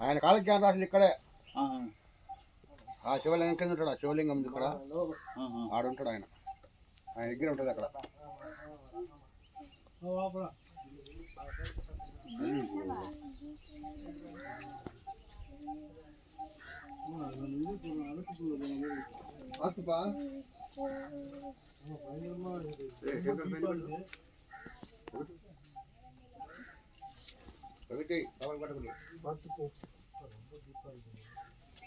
ఆయన కాలకి ఆయన అసలు ఇక్కడే ఆహా. ఆ శివలింగం కింద ఉంటాడు ఆ శివలింగం ఉంది ఇక్కడ ఆహా. ఆడుంటాడు ఆయన ఆయన దగ్గర ఉంటుంది అక్కడ விஜய்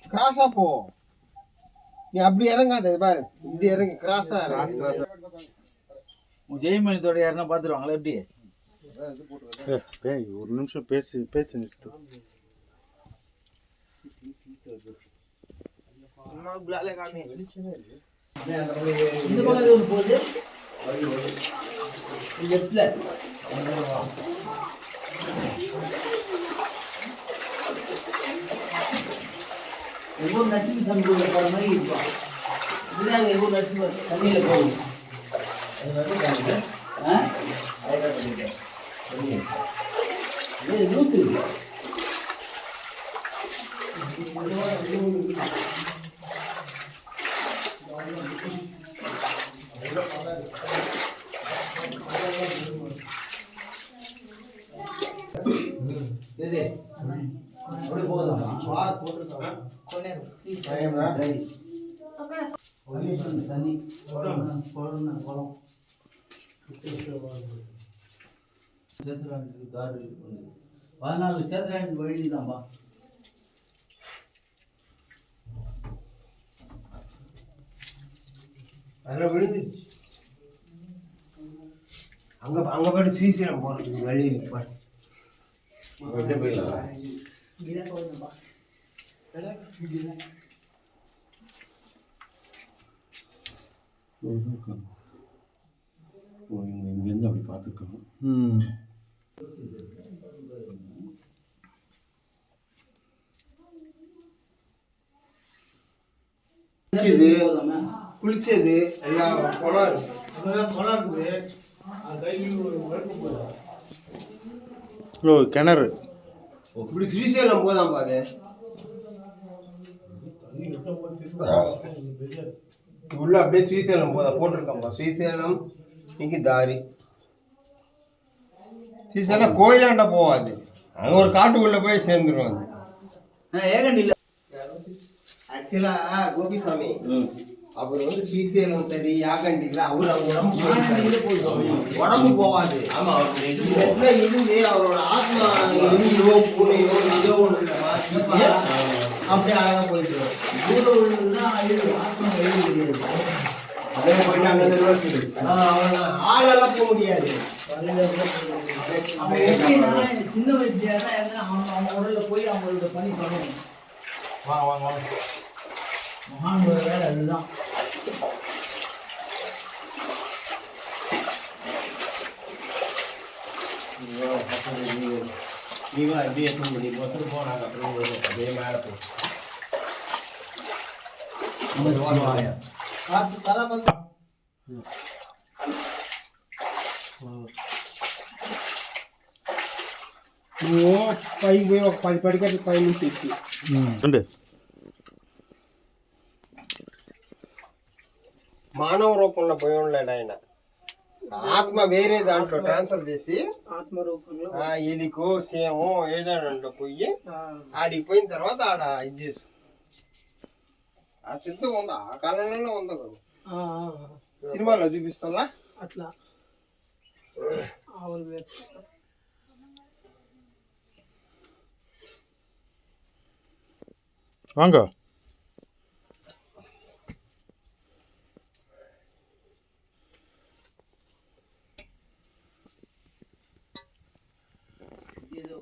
கிராஸா போ. நீ அப்படி இறங்காத பாரு. இப்படி இறங்கி. கிராஸா கிராஸ் கிராஸ் ஜெயமணித்தோட யாருன்னா பார்த்துருவாங்களா எப்படி? ஒரு நிமிஷம் பேசி பேச்சு நிறுத்து. போகுது? ஒவ்வொரு நட்சத்திர சமைக்குள்ள போகிற மாதிரி இருக்கும் இதுதான் ஒவ்வொரு நச்சு தண்ணியில் போகும். அது மட்டும் காணுங்க ஆ? அழகாக பண்ணிட்டேன். சரிங்க இது நூற்று சரி அப்படியே போகுதாமா தண்ணி குளம் குளம் சேத்ராண்டு தாடு இருக்குது பதினாலு சேத்ராண்டு வழி அதில் விழுந்துச்சு அங்க அங்க போய் ஸ்ரீசைலம் போறதுக்கு வழி இருக்கு பாரு இங்கேருந்து அப்படி பார்த்துருக்கோம் ம் குளிச்சது குளிச்சது எல்லாம் குளம் இருக்கு. ஓ கிணறு. இப்படி ஸ்ரீசைலம் போதான் பாரு. உள்ள அப்படியே ஸ்ரீசைலம் போதா போட்டிருக்காம்பா ஸ்ரீசைலம் இன்னைக்கு தாரி ஸ்ரீசைலம் கோயிலாண்ட போவாது. அங்க ஒரு காட்டுக்குள்ள போய் சேர்ந்துரும் அது ஏகண்டியில் ஆக்சுவலா கோபிசாமி. அவர் வந்து ஸ்ரீசைலம் சரி யாகண்டில அவர் அவங்க உடம்பு. உடம்பு போவாது. இருந்து அவரோட ஆத்மா எலியோ பூனையோ ஏதோ மாதிரி அப்படியே அழகா போயிட்டு. அதே போயிட்டு அங்க. ஆளெல்லாம் போக முடியாது. அப்ப எப்படின்னா, சின்ன வயசுல அவங்க அவங்க உடல்ல போய் அவங்களோட பணி பண்ணணும் வாங்க வாங்க வாங்க மகானோட வேலை அதுதான். நீ வா அப்படியே எடுத்து பண்ணி மொத்தம் போனாங்க அப்புறம் வரும். அப்படியே மேலே போ பார்த்து தலை பார்த்து ఓ పైకి పోయి ఒక పది పడికట్లు పై నుంచి ఎక్కి ரெண்டு మానవ రూపంలో పోయి ఉన్నాడు ఆయన ఆత్మ వేరే దాంట్లో ట్రాన్స్ఫర్ చేసి ఆత్మ ఎలికో సేమో ఏదో పోయి ఆడికి పోయిన తర్వాత ఆడ ఇది చేసు. ఆ సిద్ధం ఉందా? ఆ కాలంలోనే ఉందా కదా? సినిమాలో చూపిస్తా అట్లా. Wango.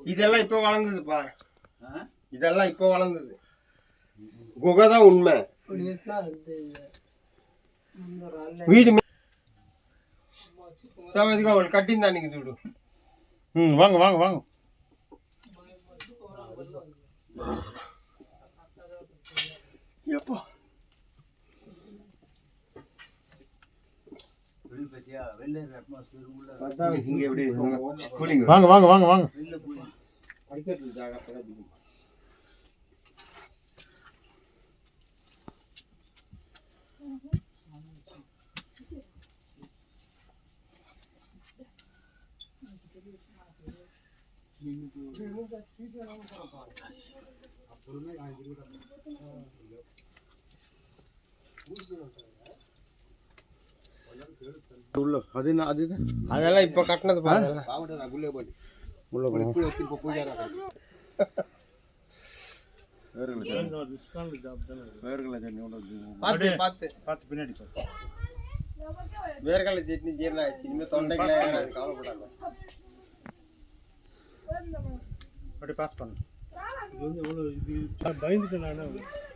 இதெல்லாம் இப்ப வளர்ந்ததுப்பா. இதெல்லாம் இப்ப வளர்ந்தது. குகை தான் உண்மை வீடு சமயத்துக்கு அவள் கட்டின்னு நினைக்குது விடு ம் வாங்க வாங்க வாங்க. எப்போ? வாங்க வாங்க வாங்க வாங்க. అప్పుడు உள்ள. பதினா அது அதெல்லாம் இப்போ கட்டினது பாருங்க உள்ள பார்த்து பார்த்து. பின்னாடி வேர்கடலை சட்னி ஜீரணம் ஆயிடுச்சு. இனிமேல் தொண்டைகளை பயந்துட்டேன் நான்